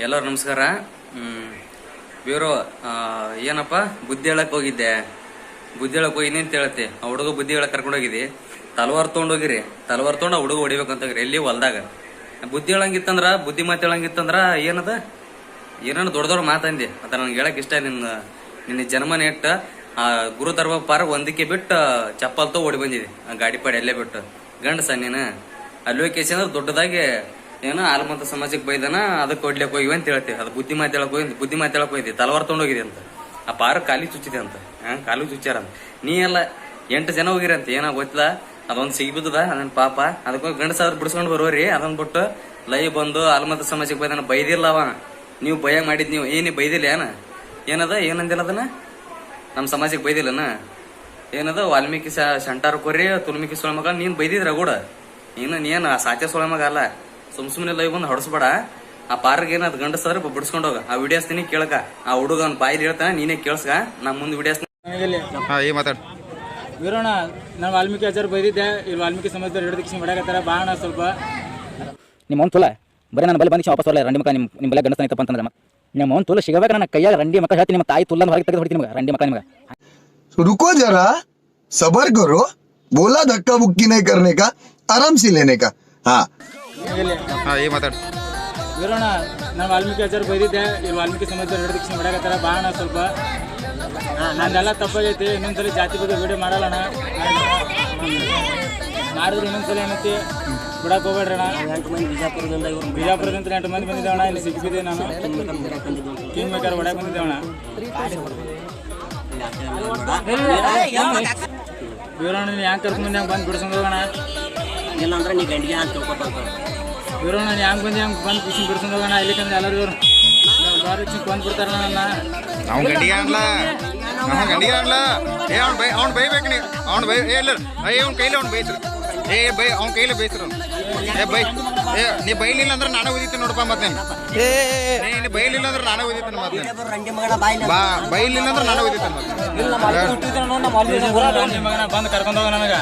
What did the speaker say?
ಎಲ್ಲರೂ ನಮಸ್ಕಾರ. ಬ್ಯೂರೋ ಏನಪ್ಪ? ಬುದ್ಧಿ ಹೇಳಕ್ ಹೋಗಿದ್ದೆ. ಬುದ್ಧಿ ಹೇಳಕ್ ಹೋಗಿನಿ ಅಂತ ಹೇಳತ್ತೆ ಆ ಹುಡುಗ ಬುದ್ಧಿ ಹೇಳಕ್ ಕರ್ಕೊಂಡು ಹೋಗಿದ್ದಿ? ತಲವಾರ್ ತೊಗೊಂಡೋಗಿರಿ ತಲವಾರ್ ತೊಗೊಂಡು ಹುಡುಗ ಹೊಡಿಬೇಕಂತ ಹೋಗಿರಿ, ಎಲ್ಲಿ? ಹೊಲ್ದಾಗ. ಬುದ್ಧಿ ಹೇಳಂಗಿತ್ತಂದ್ರ, ಬುದ್ಧಿ ಮಾತು ಹೇಳಂಗಿತ್ತಂದ್ರ ಏನದ? ಏನಾನ ದೊಡ್ಡ ದೊಡ್ಡ ಮಾತಂದಿ ಅದ. ನನಗೆ ಹೇಳಕ್ ಇಷ್ಟ ನಿನ್ನ ನಿನ್ನ ಜನ್ಮ ನೆಟ್ಟ ಆ, ಗುರು ತರ್ಬ ಪಾರ ಒಂದಕ್ಕೆ ಬಿಟ್ಟು, ಚಪ್ಪಲ್ ತೋ ಓಡಿ ಬಂದಿದೆ ಆ ಗಾಡಿ ಪಾಡಿ ಎಲ್ಲೇ ಬಿಟ್ಟು. ಗಂಡಸ ನೀನು? ಅಲ್ಲಿ ಹೋಗಿ ಕೇಸಿ ದೊಡ್ಡದಾಗಿ ಏನೋ ಆಲ್ಮಂತ ಸಮಾಜಕ್ಕೆ ಬೈದನ, ಅದಕ್ಕೆ ಕೊಡ್ಲಿಕ್ಕೆ ಹೋಗಿವಿ ಅಂತ ಹೇಳ್ತೀವಿ. ಅದು ಬುದ್ಧಿ ಮಾತು ಹೇಳಕ್ ಹೋಗಿ ಬುದ್ಧಿ ಮಾತು ಹೇಳಕ್ ಹೋಗಿದ್ದೆ ತಲವಾರ್ ತೊಗೊಂಡೋಗಿದೆ ಅಂತ. ಆ ಪಾರ ಕಾಲಿ ಚುಚ್ಚಿದೆ ಅಂತ. ಹಾ ಕಾಲು ಚುಚ್ಚಾರ ಅಂತ. ನೀ ಎಲ್ಲ ಎಂಟು ಜನ ಹೋಗಿರಂತ ಏನೋ ಗೊತ್ತಿಲ್ಲ ಅದೊಂದು ಸಿಗ್ಬಿದ್ದದ? ಅದನ್ನ ಪಾಪ. ಅದಕ್ಕೋಗಿ ಗಂಡಸಾದ್ರು ಬಿಡಿಸ್ಕೊಂಡು ಬರೋರಿ. ಅದನ್ನ ಬಿಟ್ಟು ಲೈ ಬಂದು ಆಲ್ಮಂತ ಸಮಾಜಕ್ಕೆ ಬೈದನ. ಬೈದಿಲ್ಲ ಅವ. ನೀವು ಭಯ ಮಾಡಿದ್ ನೀವು. ಏನಿ ಬೈದಿಲ್ಲ ಏನ? ಏನದ? ಏನಂದಿಲ್ಲ ಅದನ್ನ? ನಮ್ಮ ಸಮಾಜಕ್ಕೆ ಬೈದಿಲ್ಲನ? ಏನದ? ವಾಲ್ಮೀಕಿ ಸ- ಶಂಟಾರ ಕೊರಿ ತುಲ್ಮಿಕಿ ಸೊಳ ಮಗ ನೀನ್ ಬೈದಿದ್ರ ಕೂಡ. ನೀನು ನೀನು ಆ ಸೋಳಮಗ ಸೊಳ ಮಗ ಅಲ್ಲ. ಸುಮ್ ಸುಮ್ನೆ ಲೈವ್ ಬಂದು ಹೊಡಸ್ಬೇಡ. ಆ ಪಾರ್ಕ್ ಏನಾದ್ ಗಂಡಸ್ತಾರ ಬಿಡಿಸ್ಕೊಂಡ್ ಹೋಗ. ಆ ವಿಡಿಯೋಸ್ ವಿಡಿಯೋಸ್ತೀನಿ ಕೇಳಕ. ಆ ಹುಡುಗ ಅವ್ನ ಬಾಯಲ್ಲಿ ಹೇಳ್ತಾನೆ ನೀನೇ ಕೇಳಿಸ್ಕ. ನಾ ಮುಂದ್ ವಿಡಿಯೋಸ್ ಮಾತಾಡ. ವೀರೋಣ ನಾನು ವಾಲ್ಮೀಕಿ ಆಚಾರ ಬೈದಿದ್ದೆ. ಇಲ್ಲಿ ವಾಲ್ಮೀಕಿ ಸಮಾಜದವ್ರು ಹಿಡಿದಕ್ಕೆ ಮಾಡಾಕತ್ತಾರ ಬಾಣ ಸ್ವಲ್ಪ. ನಿಮ್ಮ ಅವ್ನು ತುಲ ಬರೀ ನಾನು ಬಲ್ಲಿ ಬಂದಿಶ್ ವಾಪಸ್ ಬರಲ್ಲ ರಂಡಿ ಮಕ್ಕ ನಿಮ್ಮ ನಿಮ್ಮ ಬೆಲೆ ಗಂಡಸ್ತಾನ ಇತ್ತಪ್ಪ ಅಂತಂದ್ರೆ ನಿಮ್ಮ ಅವ್ನು ತುಲ ಸಿಗಬೇಕು ನನ್ನ ಕೈಯಾಗ ರಂಡಿ ಮಕ್ಕ ಹೇಳ್ತೀನಿ ನಿಮ್ಮ ತಾಯಿ ತುಲ್ಲ ಹೊರಗೆ ತೆಗೆದು ಹೊಡಿತೀನಿ ನಿಮಗೆ ರಂಡಿ ಮಕ್ಕ ನಿಮಗೆ. ರುಕೋ ಜರ. ಸಬರ್ ಕರೋ ಬೋಲಾ ಧಕ್ಕಾ ಬುಕ್ಕಿ ಕರ್ನೇಕ ಕರ್ನೆ ಕಾ ಆರಾಮ್ ಸಿ ಕಾ ಹಾ ಹಾ ಈ ಮಾತಾಡ್. ವೀರೋಣ ನಾನು ವಾಲ್ಮೀಕಿ ಆಚಾರ ಬೈದಿದ್ದೆ. ಇಲ್ಲಿ ವಾಲ್ಮೀಕಿ ಸಮಾಜದವ್ರು ಎರಡು ದಿಕ್ಷಣ ಮಾಡಕತ್ತಾರ ಬಾಣ ಸ್ವಲ್ಪ. ನಂದೆಲ್ಲ ತಪ್ಪಾಗೈತಿ ಇನ್ನೊಂದ್ಸಲ ಜಾತಿ ಬಗ್ಗೆ ವಿಡಿಯೋ ಮಾಡಲ್ಲಣ್ಣ ಮಾಡಿದ್ರೆ ಇನ್ನೊಂದ್ಸಲ ಏನೈತಿ? ಬಿಡಕ್ಕೆ ಹೋಗ್ಬೇಡ್ರಿ ಅಣ್ಣ. ಬಿಜಾಪುರದಿಂದ ಎಂಟು ಮಂದಿ ಬಂದಿದ್ದೇವಣ್ಣ ಇಲ್ಲಿ ಸಿಕ್ಕಿದ್ದೆ ನಾನು. ಕಿಂಗ್ ಮೇಕರ್ ಹೊಡ್ಯಾಕ ಬಂದಿದ್ದೇವಣ್ಣ ವೀರೋಣ ಯಾಕೆ ಕರ್ಕೊಂಡು ಬಂದು? ಬಂದು ಬಿಡ್ಸ್ಕೊಂಡು ಅಂದ್ರೆ ನೀವು ನೀ ಗಂಡಿಗೆ ಅಂತ ತಿಳ್ಕೊತಾರ ಇವರು ನಾನು ಹ್ಯಾಂಗೆ ಬಂದು ಹ್ಯಾಂಗೆ ಬಂದು ಕಿಶನ್ ಬಿಡ್ಸ್ಕೊಂಡು ಹೋಗೋಣ? ಇಲ್ಲಿಕಂದ್ರೆ ಎಲ್ಲರೂ ಇವರು. ಬಾರಿ ಚಿಕ್ಕ ಬಂದು ಬಿಡ್ತಾರ ನನ್ನ ಅವ್ನ ಗಂಡಿಗೆ ಅನ್ಲ ಅವ್ನು ಗಂಡಿಗೆ ಅನ್ಲ ಏ ಅವ್ನು ಬೈ ಅವ್ನು ಬೈಬೇಕು ನೀ ಅವ್ನು ಬೈ ಏ ಇಲ್ಲ ಏ ಅವ್ನ ಕೈಲಿ ಅವ್ನು ಬೈಸ್ರು. ಏ ಬೈ ಅವ್ನ ಕೈಲಿ ಬೈಸ್ರು. ಏ ಬೈ ಏ ನೀ ಬೈಲಿಲ್ಲ ಅಂದ್ರೆ ನಾನು ಓದಿತೀನಿ ನೋಡಪ್ಪ ಮತ್ತೆ ಏ ನೀ ಬೈಲಿಲ್ಲ ಅಂದ್ರೆ ನಾನು ಓದಿತೀನಿ ಮತ್ತೆ ರಂಡಿ ಮಗನ ಬಾಯಿಲ್ಲ ಬಾ ಬೈಲಿಲ್ಲ ಅಂದ್ರೆ ನಾನು ಓದಿತೀನಿ ಮತ್ತೆ ಮಗನ ಬಂದು ಕರ್ಕೊಂಡು ಹೋಗ ನನಗೆ.